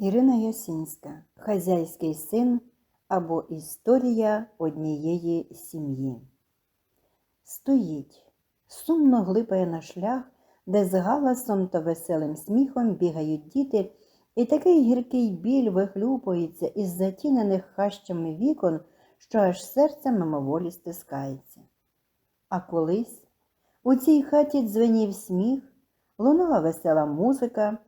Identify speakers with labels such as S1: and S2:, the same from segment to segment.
S1: Ірина Ясінська Хазяйський син або Історія однієї сім'ї. Стоїть, сумно глипає на шлях, де з галасом та веселим сміхом бігають діти, і такий гіркий біль вихлюпується із затінених хащами вікон, що аж серце мимоволі стискається. А колись у цій хаті дзвенів сміх, лунала весела музика,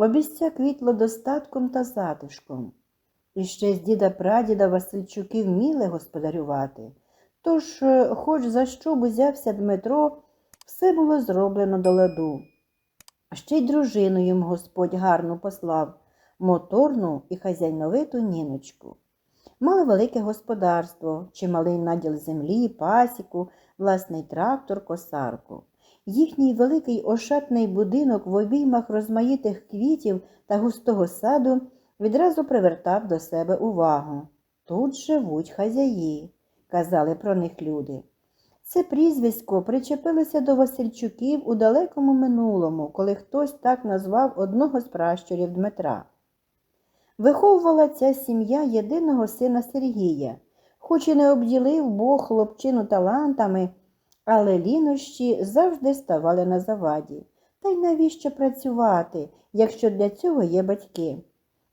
S1: обіця квітло достатком та затишком. І ще з діда прадіда Васильчуки вміли господарювати. Тож, е, хоч за що б узявся Дмитро, все було зроблено до ладу. Ще й дружину їм Господь гарну послав, моторну і хазяйновиту ніночку. Мали велике господарство, чималий наділ землі, пасіку, власний трактор, косарку. Їхній великий ошатний будинок в обіймах розмаїтих квітів та густого саду відразу привертав до себе увагу. Тут живуть хазяї, казали про них люди. Це прізвисько причепилося до Васильчуків у далекому минулому, коли хтось так назвав одного з пращурів Дмитра. Виховувала ця сім'я єдиного сина Сергія, хоч і не обділив Бог хлопчину талантами, але лінощі завжди ставали на заваді. Та й навіщо працювати, якщо для цього є батьки?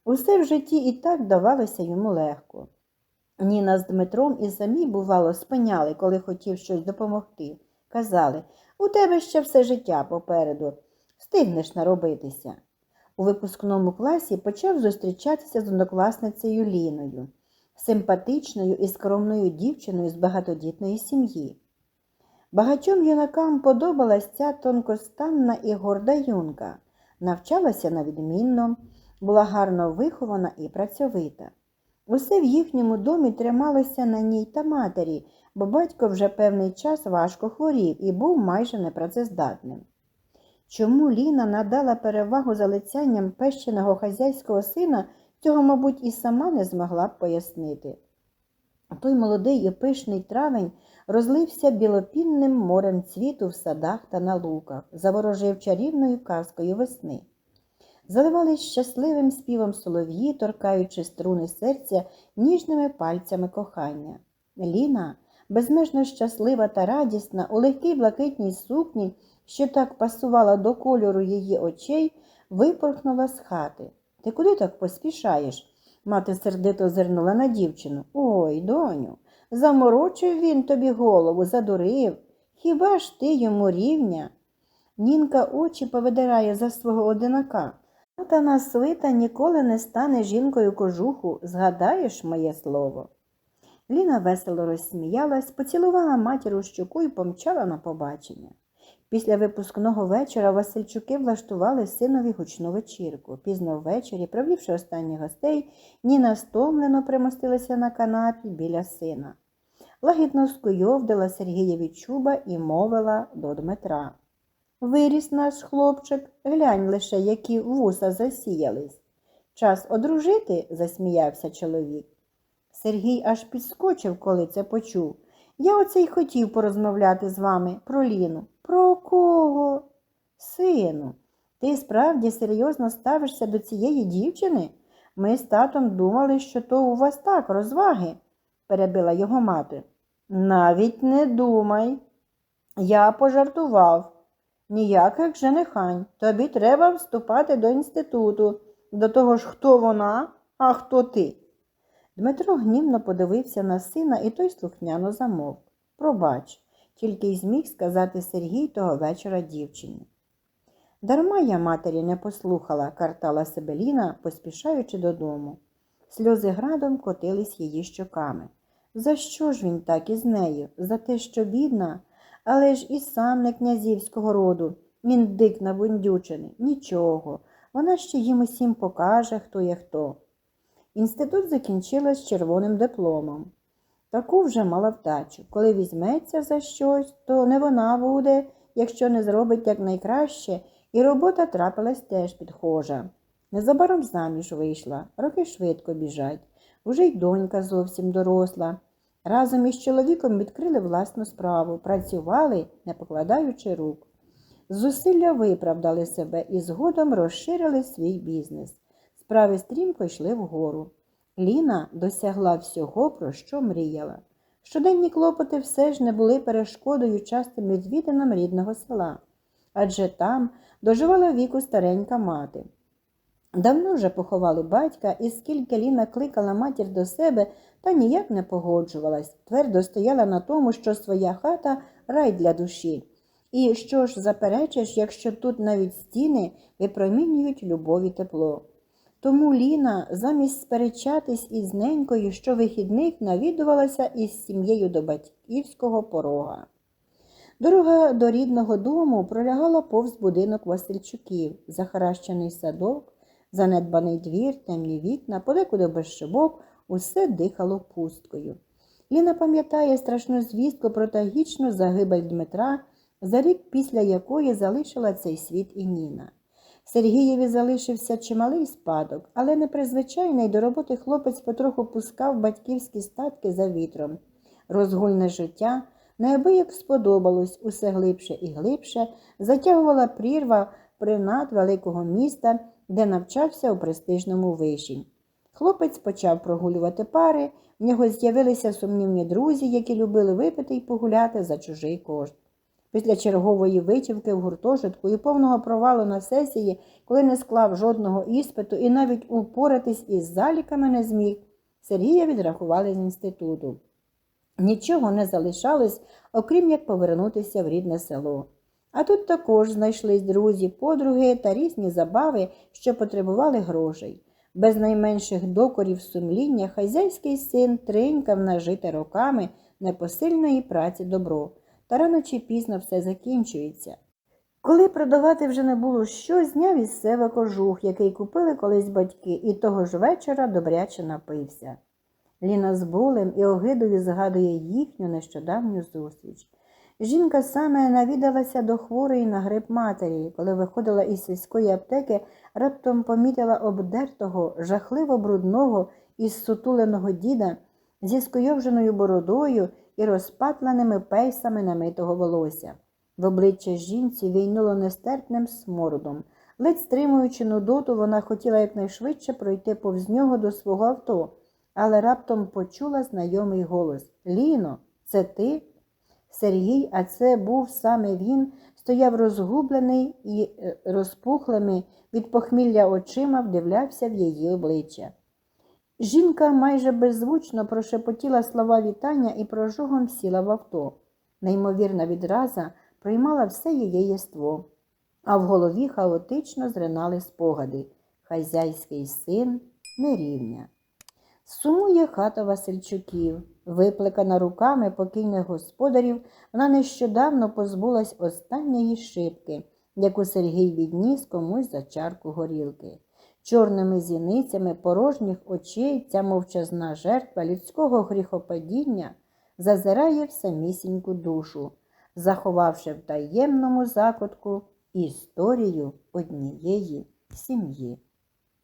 S1: Усе в житті і так давалося йому легко. Ніна з Дмитром і самі, бувало, спиняли, коли хотів щось допомогти. Казали, у тебе ще все життя попереду, встигнеш наробитися. У випускному класі почав зустрічатися з однокласницею Ліною, симпатичною і скромною дівчиною з багатодітної сім'ї. Багатьом юнакам подобалась ця тонкостанна і горда юнка, навчалася на відмінно, була гарно вихована і працьовита. Усе в їхньому домі трималося на ній та матері, бо батько вже певний час важко хворів і був майже непрацездатним. Чому Ліна надала перевагу залицянням пещеного хазяйського сина, цього, мабуть, і сама не змогла б пояснити. Той молодий і пишний травень розлився білопінним морем цвіту в садах та на луках, заворожив чарівною казкою весни. Заливались щасливим співом солов'ї, торкаючи струни серця ніжними пальцями кохання. Ліна, безмежно щаслива та радісна, у легкій блакитній сукні, що так пасувала до кольору її очей, випорхнула з хати. Ти куди так поспішаєш? Мати сердито зирнула на дівчину. Ой, доню, заморочив він тобі голову, задурив. Хіба ж ти йому рівня? Нінка очі повидирає за свого одинака. Та на свита ніколи не стане жінкою кожуху, згадаєш моє слово. Ліна весело розсміялась, поцілувала матір у щуку і помчала на побачення. Після випускного вечора Васильчуки влаштували синові гучну вечірку. Пізно ввечері, провівши останніх гостей, Ніна стомлено примостилася на канапі біля сина. Лагідно скуйовдила Сергієві чуба і мовила до Дмитра. Виріс наш хлопчик, глянь лише, які вуса засіялись. Час одружити, засміявся чоловік. Сергій аж підскочив, коли це почув. Я оце й хотів порозмовляти з вами про Ліну. Про кого? Сину, ти справді серйозно ставишся до цієї дівчини? Ми з татом думали, що то у вас так розваги, перебила його мати. Навіть не думай. Я пожартував. Ніяких женихань. Тобі треба вступати до інституту. До того ж, хто вона, а хто ти. Дмитро гнівно подивився на сина, і той слухняно замовк. Пробач, тільки й зміг сказати Сергій того вечора дівчині. Дарма я матері не послухала, картала себе Ліна, поспішаючи додому. Сльози градом котились її щоками. За що ж він так із нею? За те, що бідна? Але ж і сам не князівського роду. Він дик набундючений. Нічого. Вона ще їм усім покаже, хто є хто. Інститут закінчила з червоним дипломом. Таку вже мала вдачу. Коли візьметься за щось, то не вона буде, якщо не зробить якнайкраще, і робота трапилась теж підхожа. Незабаром заміж вийшла, роки швидко біжать. Уже й донька зовсім доросла. Разом із чоловіком відкрили власну справу, працювали, не покладаючи рук. Зусилля виправдали себе і згодом розширили свій бізнес. Справи стрімко йшли вгору. Ліна досягла всього, про що мріяла. Щоденні клопоти все ж не були перешкодою частим відвідинам рідного села, адже там доживала віку старенька мати. Давно вже поховали батька, і скільки Ліна кликала матір до себе, та ніяк не погоджувалась, твердо стояла на тому, що своя хата рай для душі. І що ж заперечиш, якщо тут навіть стіни випромінюють любові тепло. Тому Ліна, замість сперечатись із ненькою, щовихідних навідувалася із сім'єю до батьківського порога. Дорога до рідного дому пролягала повз будинок Васильчуків, захаращений садок, занедбаний двір, темні вікна, подекуди без шибок, усе дихало пусткою. Ліна пам'ятає страшну звістку про трагічну загибель Дмитра, за рік після якої залишила цей світ і Ніна. Сергієві залишився чималий спадок, але непризвичайний до роботи хлопець потроху пускав батьківські статки за вітром. Розгульне життя неабияк сподобалось усе глибше і глибше, затягувала прірва принад великого міста, де навчався у престижному виші. Хлопець почав прогулювати пари, в нього з'явилися сумнівні друзі, які любили випити й погуляти за чужий кошт. Після чергової витівки в гуртожитку і повного провалу на сесії, коли не склав жодного іспиту і навіть упоратись із заліками не зміг, Сергія відрахували з інституту. Нічого не залишалось, окрім як повернутися в рідне село. А тут також знайшлись друзі, подруги та різні забави, що потребували грошей. Без найменших докорів сумління хазяйський син тринькав нажите роками непосильної праці добро та рано чи пізно все закінчується. Коли продавати вже не було що, зняв із себе кожух, який купили колись батьки, і того ж вечора добряче напився. Ліна з болем і огидою згадує їхню нещодавню зустріч. Жінка саме навідалася до хворої на грип матері, коли виходила із сільської аптеки, раптом помітила обдертого, жахливо брудного і сутуленого діда зі скойовженою бородою і розпатленими пейсами намитого волосся. В обличчя жінці війнуло нестерпним смородом. Ледь стримуючи нудоту, вона хотіла якнайшвидше пройти повз нього до свого авто, але раптом почула знайомий голос Ліно, це ти? Сергій, а це був саме він, стояв розгублений і е, розпухлими від похмілля очима вдивлявся в її обличчя. Жінка майже беззвучно прошепотіла слова вітання і прожогом сіла в авто. Неймовірна відраза приймала все її єство, а в голові хаотично зринали спогади хазяйський син нерівня. Сумує хата Васильчуків. Виплекана руками покійних господарів, вона нещодавно позбулась останньої шибки, яку Сергій відніс комусь за чарку горілки. Чорними зіницями порожніх очей ця мовчазна жертва людського гріхопадіння зазирає в самісіньку душу, заховавши в таємному закутку історію однієї сім'ї.